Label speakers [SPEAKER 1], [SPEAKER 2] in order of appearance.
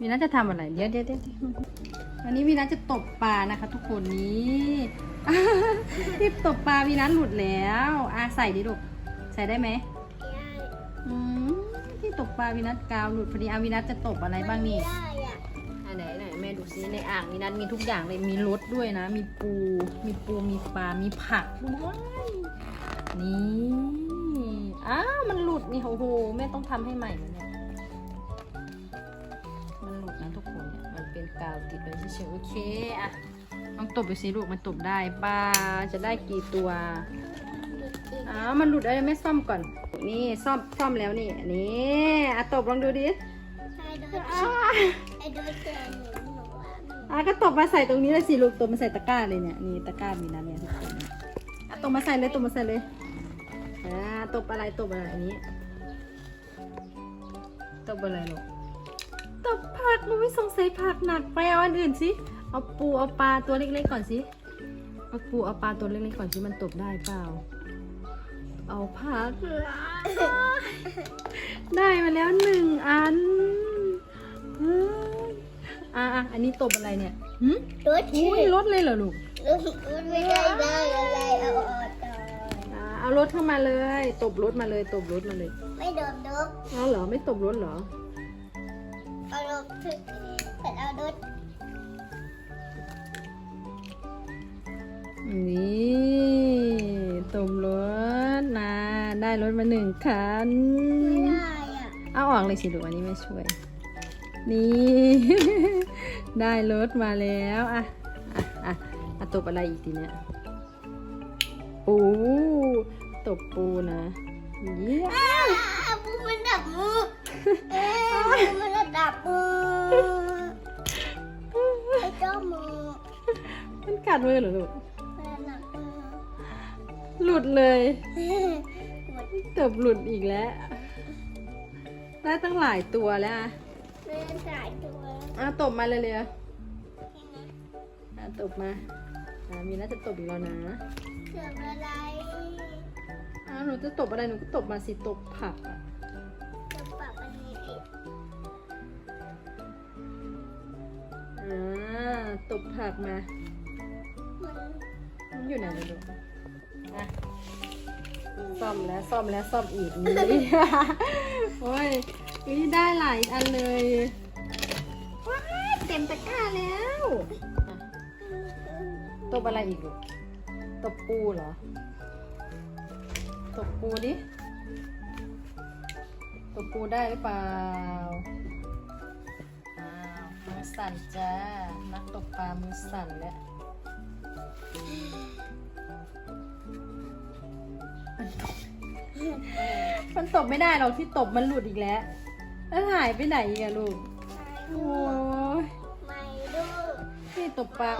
[SPEAKER 1] วีนัทจะทำอะไร เดี๋ยวเดี๋ยวเดี๋ยววันนี้วีนัทจะตบปลานะคะ ทุกคนนี้ที่ตบปลาวีนัทหลุดแล้วอะใส่ดิลูกใส่ได้ไหมอืมที่ตบปลาวีนัทกาวหลุดพอดีอาวีนัทจะตบอะไรบ้างนี่
[SPEAKER 2] ได้อะ
[SPEAKER 1] อันไหนไหนแม่ดูซิในอ่างวีนัทมีทุกอย่างเลยมีรสด้วยนะ มีปู มีปูมีปลา มีผักด้วยนี่อ้าวมันหลุดนี่โอ้โหแม่ต้องทำให้ใหม่เลยเนี่ยมั นะทุกคนเนี่ยมันเป็นกาวติดไว้เฉยๆโอเคอะลองตบไปสิลูกมันตบได้ป้าจะได้กี่ตัวอ้าวมันหลุดอะไรไม่ซ่อมก่อน นี่ซ่อมซ่อมแล้วนี่อันนี้อะตบลองดูดิ
[SPEAKER 2] ไอ้โดน
[SPEAKER 1] อ้า
[SPEAKER 2] ไอ้โดนแกนหนูหนูว่า
[SPEAKER 1] อะก็ตบมาใส่ตรงนี้เลยสิลูกตบมาใส่ตะกร้าเลยเนี่ยนี่ตะกร้ามีนะเนี่ยทุกคนอะตบมาใส่เลยตบมาใส่เลยอ่าตบอะไรตบอะไรอันนี้ตบอะไรลูก ตบผักมันไม่สงสัยผักหนักไปเอาอันอื่นสิ เอาปูเอาปลาตัวเล็กๆก่อนสิ เอาปูเอาปลาตัวเล็กๆก่อนสิมันตบได้เปล่า เอาผัก ได้มาแล้วหนึ่งอันเฮ้ยอะอะอันนี้ตบอะไรเนี่ยหืม
[SPEAKER 2] รถ
[SPEAKER 1] อุ้ยรถเลยเหรอลูก
[SPEAKER 2] รถรถไม่ได้ได้อะไรเอาออกก่อน
[SPEAKER 1] อ่าเอารถเข้ามาเลย ตบรถมาเลย ตบรถมาเลย
[SPEAKER 2] ไม่โดนรถ
[SPEAKER 1] เอาเหรอ ไม่ตบรถเหรอ
[SPEAKER 2] เอารถถึงแต่เอารถ
[SPEAKER 1] นี่ตบรถนะได้รถมาหนึ่งคัน
[SPEAKER 2] ไม่ได้อะ
[SPEAKER 1] เอาออกเลยสิลูกอันนี้ไม่ช่วย นี่ ได้รถมาแล้วอะอะอะอะตบอะไรอีกทีเนี้ยปูตบปูนะเยี่ยม
[SPEAKER 2] อ้าวปูมันดับมือ
[SPEAKER 1] มันกัดมือเหรอลูก
[SPEAKER 2] มันหนักมือ
[SPEAKER 1] หลุดเลย
[SPEAKER 2] หมด
[SPEAKER 1] ตบหลุดอีกแล้ว ได้ตั้งหลายตัวแล้วอะ
[SPEAKER 2] เล่นสายตัว
[SPEAKER 1] อะตบมาเลยเลยอะ
[SPEAKER 2] นี่นะ
[SPEAKER 1] อะตบมาอะมีน่าจะตบอีกแล้วนะ
[SPEAKER 2] เกือบอะไร
[SPEAKER 1] อ้าวหนูจะตบอะไรหนูก็ตบมาสิตบผักอะ
[SPEAKER 2] เกือบปากอันนี้อีก
[SPEAKER 1] อ่าตบผักมา
[SPEAKER 2] มัน
[SPEAKER 1] มัน อยู่ไหนเลยลูกอะซ่อมแล้วซ่อมแล้วซ่อมอีกนี่ โอ้ยนี่ได้หลายอันเลยว้ายเต็มตะกร้าแล้วอะตบอะไรอีกลูกตบปูเหรอตบปูดิตบปูได้หรือเปล่าอ้าวมือสั่นจ้านักตกปลามือสั่นแล้ว มันตบไม่ได้หรอกที่ตบมันหลุดอีกแล้ว แล้วหายไปไหนอีกอะลูก โอ้ย
[SPEAKER 2] ไม่ดู
[SPEAKER 1] ที่ตบปลา